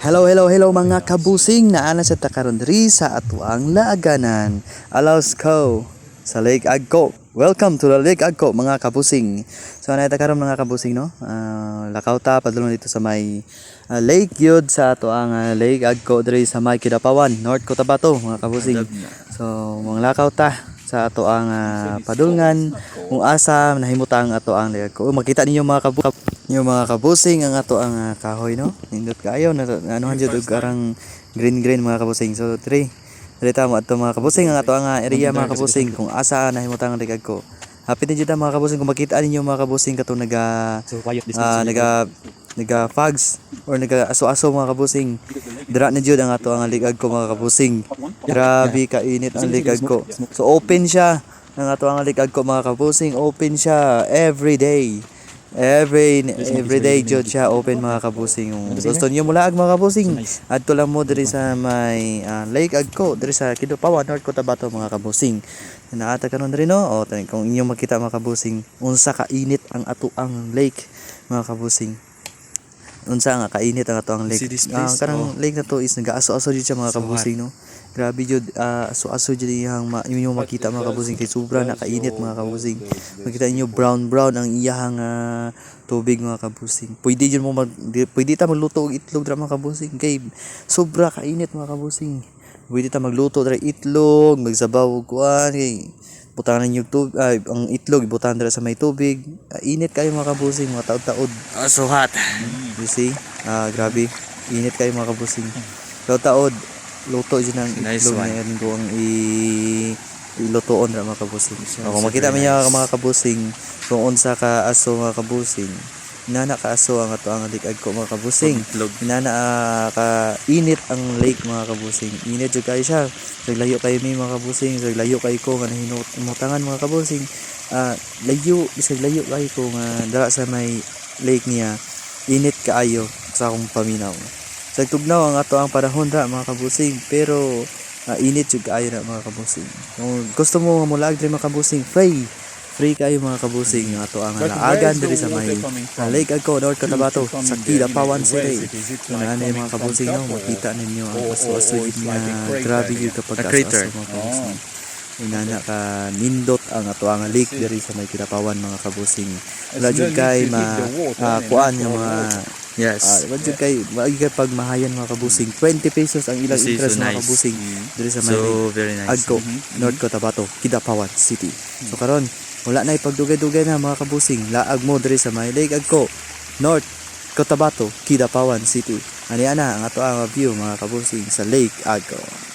Hello, hello, hello mga kabusing na ana sa takaron diri sa atuang laaganan. Alaus ko sa Lake Agco. Welcome to the Lake Agco mga kabusing. So na takaron mga kabusing no. Ah, lakaw ta padulong dito sa may ah, Lake Yod sa atuang ah, Lake Agco diri sa may Kidapawan, North Cotabato mga kabusing. So mga lakaw ta sa ato ang ah, padulngan kung asa nahimutang ato ang Lake Agco. Makita ninyo mga kabu yung mga kabusing ang ato ang ah, kahoy no? Nindot kaayo na anuhan jud og karang green green mga kabusing. So three. Dili ta mo ato mga kabusing ang ato ang ah, area mga kabusing. kung asa nahimutang ligag ko. Happy jud ta mga kabusing. Kung makita ninyo mga kabusing kato naga So quiet ah, naga naga fags or naga aso-aso mga kabusing. Dira na jud ang ato ang ligag ko mga kabusing. Grabe ka init ang ligag ko. So open siya. Ang ato ang ligag ko mga kabusing. Open siya every day Every every day jud siya open mga kabusing. Kung gusto niyo mula ag mga kabusing. Adto lang mo diri sa may ah, Lake Agco diri sa Kidupawan North Cotabato mga kabusing. Naata karon diri no. O kung inyo makita mga kabusing unsa ka init ang ato ang lake mga kabusing. Unsa nga kainit ang ato ang lake. See this place? karang Oh. lake na to is nagaaso-aso jud siya mga So kabusing no. Grabe jud ah, aso-aso jud iyang ma, inyo makita mga kabusing kay sobra na kainit mga kabusing. Makita niyo brown brown ang iyang ah, tubig mga kabusing. Pwede jud mo mag pwede ta magluto og itlog dra mga kabusing kay sobra kainit mga kabusing. Pwede ta magluto dra itlog, magsabaw og kuan kay butangan niyo tubig ay ang itlog ibutan dra sa may tubig. Ah, init kayo mga kabusing, mga taod-taod. so hot. You see? Ah, grabe. Init kayo mga kabusing. Taod-taod. Luto dyan ang Nice itlog one. na yan ko ang i ilutoon ra mga kabusing. So, kung makita niya mga kabusing kung unsa ka aso mga kabusing, inana ka aso ang ato ang likag ko mga kabusing. Ka init ang lake mga kabusing. Init jud kayo siya. So layo kayo mi mga kabusing, so layo kayo ko nga nahimutangan mga kabusing. Ah, layo, bisag layo kayo ko nga dara sa may lake niya. Init kaayo sa akong paminaw. Sa tugnaw ang ato ang panahon ra mga kabusing, pero ah, init jud kaayo na mga kabusing. Kung gusto mo mulag diri mga kabusing, free. Free kayo mga kabusing nga ato ang laagan diri sa may Lake Agco, North Cotabato, sa Kidapawan City. Kung ano yung mga kabusing no, makita ninyo ang aso-aso yun nga grabe yun kapag A crater. aso-aso mga kabusing. Inana ka nindot ang ato ang lake diri sa may Kidapawan mga kabusing. Wala jud kay ma ah, kuan nga mga Yes. Ah, wala jud kay maagi kay pag mahayan mga kabusing. 20 pesos ang ilang This interest so mga kabusing Mm. diri sa may lake. So very nice. Agco, North Cotabato, Kidapawan City. So karon, wala na ipagdugay-dugay na mga kabusing. Laag mo diri sa may Agco, North Cotabato, Kidapawan City. Ani ana ang ato ang view mga kabusing sa Lake Agco.